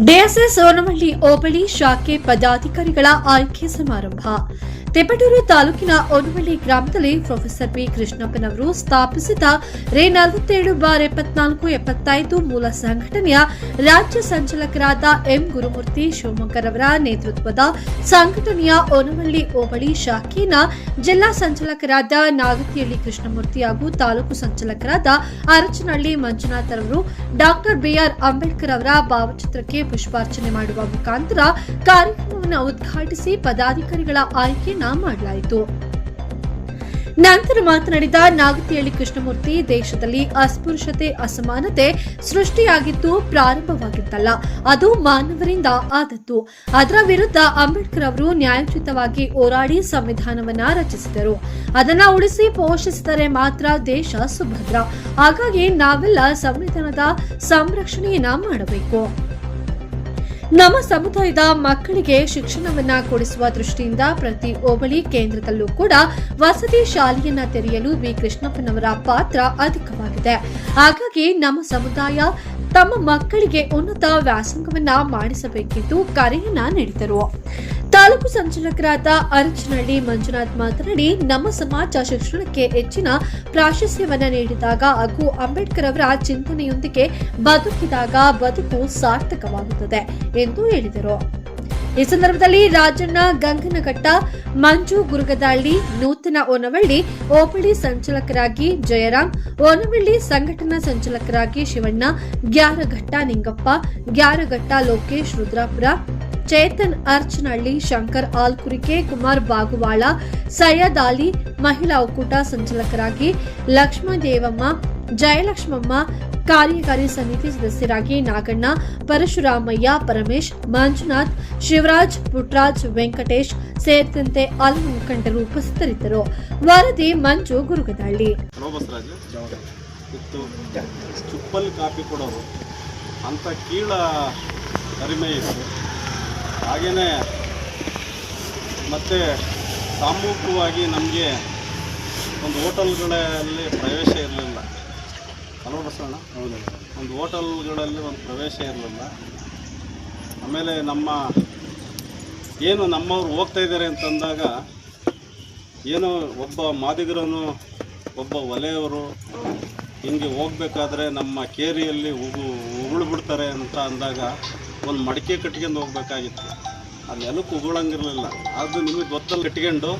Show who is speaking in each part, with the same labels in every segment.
Speaker 1: DSS ಸೋನಮಳ್ಳಿ ಹೋಬಳಿ ಶಾಖೆ ಪದಾಧಿಕಾರಿಗಳ ಆಯ್ಕೆ ಸಮಾರಂಭ. ತಿಪಟೂರು ತಾಲೂಕಿನ ಒನವಳ್ಳಿ ಗ್ರಾಮದಲ್ಲಿ ಪ್ರೊಫೆಸರ್ ಪಿ ಕೃಷ್ಣಪ್ಪನವರು ಸ್ಥಾಪಿಸಿದ ರೇ ನಲವತ್ತೇಳು ಬಾರ್ ಎಪ್ಪತ್ನಾಲ್ಕು ಎಪ್ಪತ್ತೈದು ಮೂಲ ಸಂಘಟನೆಯ ರಾಜ್ಯ ಸಂಚಾಲಕರಾದ ಎಂ ಗುರುಮೂರ್ತಿ ಶಿವಮೊಗ್ಗರವರ ನೇತೃತ್ವದ ಸಂಘಟನೆಯ ಓನವಳ್ಳಿ ಹೋಬಳಿ ಶಾಖೆಯ ಜಿಲ್ಲಾ ಸಂಚಾಲಕರಾದ ನಾಗತಿಹಳ್ಳಿ ಕೃಷ್ಣಮೂರ್ತಿ ಹಾಗೂ ತಾಲೂಕು ಸಂಚಾಲಕರಾದ ಅರಚನಹಳ್ಳಿ ಮಂಜುನಾಥ್ ಅವರು, ಡಾಕ್ಟರ್ ಬಿಆರ್ ಅಂಬೇಡ್ಕರ್ ಅವರ ಭಾವಚಿತ್ರಕ್ಕೆ ಪುಷ್ಪಾರ್ಚನೆ ಮಾಡುವ ಮುಖಾಂತರ ಕಾರ್ಯಕ್ರಮವನ್ನು ಉದ್ಘಾಟಿಸಿ ಪದಾಧಿಕಾರಿಗಳ ಆಯ್ಕೆಯನ್ನ ಮಾಡಲಾಯಿತು ನಂತರ ಮಾತನಾಡಿದ ನಾಗತಿಹಳ್ಳಿ ಕೃಷ್ಣಮೂರ್ತಿ, ದೇಶದಲ್ಲಿ ಅಸ್ಪೃಶ್ಯತೆ, ಅಸಮಾನತೆ ಸೃಷ್ಟಿಯಾಗಿದ್ದು ಪ್ರಾರಂಭವಾಗಿದ್ದಲ್ಲ ಅದು ಮಾನವರಿಂದ ಆದದ್ದು. ಅದರ ವಿರುದ್ಧ ಅಂಬೇಡ್ಕರ್ ಅವರು ನ್ಯಾಯೋಚಿತವಾಗಿ ಹೋರಾಡಿ ಸಂವಿಧಾನವನ್ನ ರಚಿಸಿದರು. ಅದನ್ನ ಉಳಿಸಿ ಪೋಷಿಸಿದರೆ ಮಾತ್ರ ದೇಶ ಸುಭದ್ರ. ಹಾಗಾಗಿ ನಾವೆಲ್ಲ ಸಂವಿಧಾನದ ಸಂರಕ್ಷಣೆಯನ್ನ ಮಾಡಬೇಕು. ನಮ್ಮ ಸಮುದಾಯದ ಮಕ್ಕಳಿಗೆ ಶಿಕ್ಷಣವನ್ನ ಕೊಡಿಸುವ ದೃಷ್ಟಿಯಿಂದ ಪ್ರತಿ ಹೋಬಳಿ ಕೇಂದ್ರದಲ್ಲೂ ಕೂಡ ವಸತಿ ಶಾಲೆಯನ್ನ ತೆರೆಯಲು ವಿ. ಕೃಷ್ಣಪ್ಪನವರ ಪಾತ್ರ ಅಧಿಕವಾಗಿದೆ. ಹಾಗಾಗಿ ನಮ್ಮ ಸಮುದಾಯ ತಮ್ಮ ಮಕ್ಕಳಿಗೆ ಉನ್ನತ ವ್ಯಾಸಂಗವನ್ನ ಮಾಡಿಸಬೇಕೆಂದು ಕರೆಯನ್ನ ನೀಡಿದರು. ತಾಲೂಕು ಸಂಚಾಲಕರಾದ ಅರಚನಹಳ್ಳಿ ಮಂಜುನಾಥ್ ಮಾತನಾಡಿ, ನಮ್ಮ ಸಮಾಜ ಶಿಕ್ಷಣಕ್ಕೆ ಹೆಚ್ಚಿನ ಪ್ರಾಶಸ್ತ್ಯವನ್ನು ನೀಡಿದಾಗ ಹಾಗೂ ಅಂಬೇಡ್ಕರ್ ಅವರ ಚಿಂತನೆಯೊಂದಿಗೆ ಬದುಕಿದಾಗ ಬದುಕು ಸಾರ್ಥಕವಾಗುತ್ತದೆ ಎಂದು ಹೇಳಿದರು. ಈ ಸಂದರ್ಭದಲ್ಲಿ ರಾಜಣ್ಣ, ಗಂಗನಘಟ್ಟ, ಮಂಜು ಗುರುಗದಾಳ್ಳಿ ನೂತನ ಓನವಳ್ಳಿ ಓಪಳಿ ಸಂಚಾಲಕರಾಗಿ ಜಯರಾಮ್ ಓನವಳ್ಳಿ ಸಂಘಟನಾ ಸಂಚಾಲಕರಾಗಿ ಶಿವಣ್ಣ, ಗ್ಯಾರಘಟ್ಟ ನಿಂಗಪ್ಪ, ಗ್ಯಾರಘಟ್ಟ ಲೋಕೇಶ್ ರುದ್ರಾಪುರ ಚೇತನ್ ಅರ್ಚನಹಳ್ಳಿ, ಶಂಕರ್ ಆಲ್ಕುರಿಕೆ, ಕುಮಾರ್ ಬಾಗುವಾಳ, ಸೈಯದ್ ಅಲಿ ಮಹಿಳಾ ಒಕ್ಕೂಟ ಸಂಚಾಲಕರಾಗಿ ಲಕ್ಷ್ಮದೇವಮ್ಮ ಜಯಲಕ್ಷ್ಮಮ್ಮ, ಕಾರ್ಯಕಾರಿ ಸಮಿತಿ ಸದಸ್ಯರಾಗಿ ನಾಗಣ್ಣ, ಪರಶುರಾಮಯ್ಯ, ಪರಮೇಶ್, ಮಂಜುನಾಥ್, ಶಿವರಾಜ್, ಪುಟ್ರಾಜ್, ವೆಂಕಟೇಶ್ ಸೇರಿದಂತೆ ಹಲವು ಮುಖಂಡರು ಉಪಸ್ಥಿತರಿದ್ದರು. ವರದಿ ಮಂಜು ಗುರುಗದಳ್ಳಿ
Speaker 2: ಚುಪ್ಪಲ್ಲಿ ಕಾಫಿ ಕೊಡೋರು. ಅಂತ ಕೀಳ ಕಡಿಮೆ ಇತ್ತು. ಹಾಗೆಯೇ ಮತ್ತು ಸಾಮೂಹಿಕವಾಗಿ ನಮಗೆ ಒಂದು ಹೋಟೆಲ್ಗಳಲ್ಲಿ ಪ್ರವೇಶ ಇರಲಿಲ್ಲ. ಹಲೋ ಬಸವಣ್ಣ. ಹೌದು. ಒಂದು ಹೋಟೆಲ್ಗಳಲ್ಲಿ ಒಂದು ಪ್ರವೇಶ ಇರಲಿಲ್ಲ. ಆಮೇಲೆ ನಮ್ಮ ಏನು ನಮ್ಮವ್ರು ಹೋಗ್ತಾ ಇದ್ದಾರೆ ಅಂತಂದಾಗ ಏನು ಒಬ್ಬ ಮಾದಿಗರನು ಒಬ್ಬ ಒಲೆಯವರು ಹಿಂಗೆ ಹೋಗಬೇಕಾದ್ರೆ ನಮ್ಮ ಕೇರಿಯಲ್ಲಿ ಉಗು ಉಗುಳು ಬಿಡ್ತಾರೆ ಅಂತ ಅಂದಾಗ ಒಂದು ಮಡಿಕೆ ಕಟ್ಕೊಂಡು ಹೋಗ್ಬೇಕಾಗಿತ್ತು. ಎಲ್ಲಕ್ಕೂ ಉಗುಳಂಗಿರಲಿಲ್ಲ ಅದು ನಿಮಗೆ ಗೊತ್ತಲ್ಲಿ ಇಟ್ಕೊಂಡು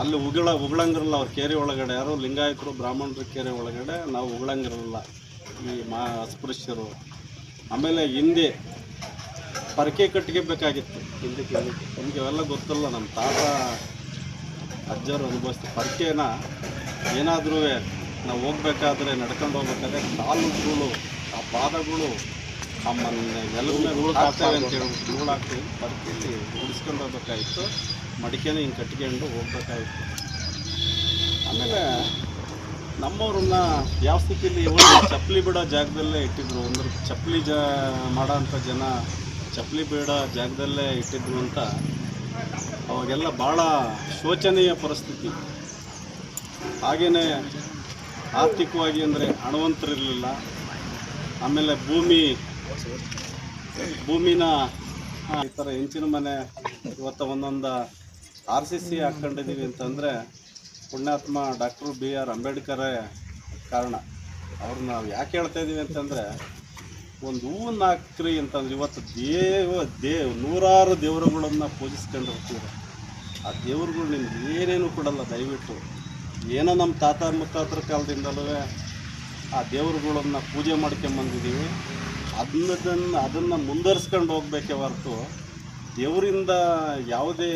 Speaker 2: ಅಲ್ಲಿ ಉಗುಳ, ಉಗುಳಂಗಿರಲ್ಲ, ಅವ್ರ ಕೇರಿ ಒಳಗಡೆ. ಯಾರು ಲಿಂಗಾಯತರು, ಬ್ರಾಹ್ಮಣರ ಕೇರಿ ಒಳಗಡೆ ನಾವು ಉಗುಳಂಗಿರಲಿಲ್ಲ. ಈ ಮಾ ಅಸ್ಪೃಶ್ಯರು. ಆಮೇಲೆ ಹಿಂದೆ ಪರಕೆ ಕಟ್ಕೋಬೇಕಾಗಿತ್ತು ಹಿಂದಕ್ಕೆ ನಮಗೆ ಅವೆಲ್ಲ ಗೊತ್ತಲ್ಲ, ನಮ್ಮ ತಾತ, ಅಜ್ಜರು ಅನುಭವಿಸ್ತು ಪರಕೆನ ಏನಾದ್ರೂ ನಾವು ಹೋಗ್ಬೇಕಾದ್ರೆ, ನಡ್ಕೊಂಡು ಹೋಗ್ಬೇಕಾದ್ರೆ ಕಾಲುಗಳು ಆ ಪಾದಗಳು ಮನೆ ನೆಲದ ಅಂತ ಧೂಳು ಹಾಕ್ತೀವಿ. ಪರ್ಕೆಯಲ್ಲಿ ಉಳಿಸ್ಕೊಂಡು ಮಡಿಕೆನ ಹಿಂಗೆ ಕಟ್ಕೊಂಡು ಹೋಗ್ಬೇಕಾಗಿತ್ತು ಆಮೇಲೆ ನಮ್ಮವ್ರನ್ನ ಯಾವ ಸ್ಥಿತಿಯಲ್ಲಿ ಚಪ್ಪಲಿ ಬಿಡೋ ಜಾಗದಲ್ಲೇ ಇಟ್ಟಿದ್ರು. ಅಂದ್ರೆ ಚಪ್ಪಲಿ ಜ ಮಾಡೋ ಅಂಥ ಜನ ಚಪ್ಪಲಿ ಬಿಡೋ ಜಾಗದಲ್ಲೇ ಇಟ್ಟಿದ್ರು ಅಂತ ಅವಾಗೆಲ್ಲ ಭಾಳ ಶೋಚನೀಯ ಪರಿಸ್ಥಿತಿ. ಹಾಗೆಯೇ ಆರ್ಥಿಕವಾಗಿ ಅಂದರೆ ಹಣವಂತರಿರಲಿಲ್ಲ. ಆಮೇಲೆ ಭೂಮಿ ಭೂಮಿನ ಈ ಥರ ಹೆಂಚಿನ ಮನೆ, ಇವತ್ತು ಒಂದೊಂದು ಆರ್ ಸಿ ಸಿ ಹಾಕ್ಕೊಂಡಿದ್ದೀವಿ ಅಂತಂದರೆ ಪುಣ್ಯಾತ್ಮ ಡಾಕ್ಟರ್ ಬಿ ಆರ್ ಅಂಬೇಡ್ಕರೇ ಕಾರಣ. ಅವ್ರನ್ನ ನಾವು ಯಾಕೆ ಹೇಳ್ತಾ ಇದ್ದೀವಿ ಅಂತಂದರೆ, ಒಂದು ಹೂವನ್ನ ಹಾಕ್ರಿ ಅಂತಂದ್ರೆ ಇವತ್ತು ದೇವ, ದೇವ್, ನೂರಾರು ದೇವರುಗಳನ್ನು ಪೂಜಿಸ್ಕೊಂಡಿರ್ತೀವಿ ಆ ದೇವ್ರುಗಳು ನಿಮ್ಗೆ ಏನೇನು ಕೊಡಲ್ಲ, ದಯವಿಟ್ಟು. ಏನೋ ನಮ್ಮ ತಾತ ಮುತ್ತಾತರ ಕಾಲದಿಂದಲೂ ಆ ದೇವರುಗಳನ್ನ ಪೂಜೆ ಮಾಡ್ಕೊಂಬಂದಿದ್ದೀವಿ ಅದನ್ನ ಅದನ್ನು ಮುಂದುವರ್ಸ್ಕೊಂಡು ಹೋಗ್ಬೇಕೇ ಹೊರತು ದೇವರಿಂದ ಯಾವುದೇ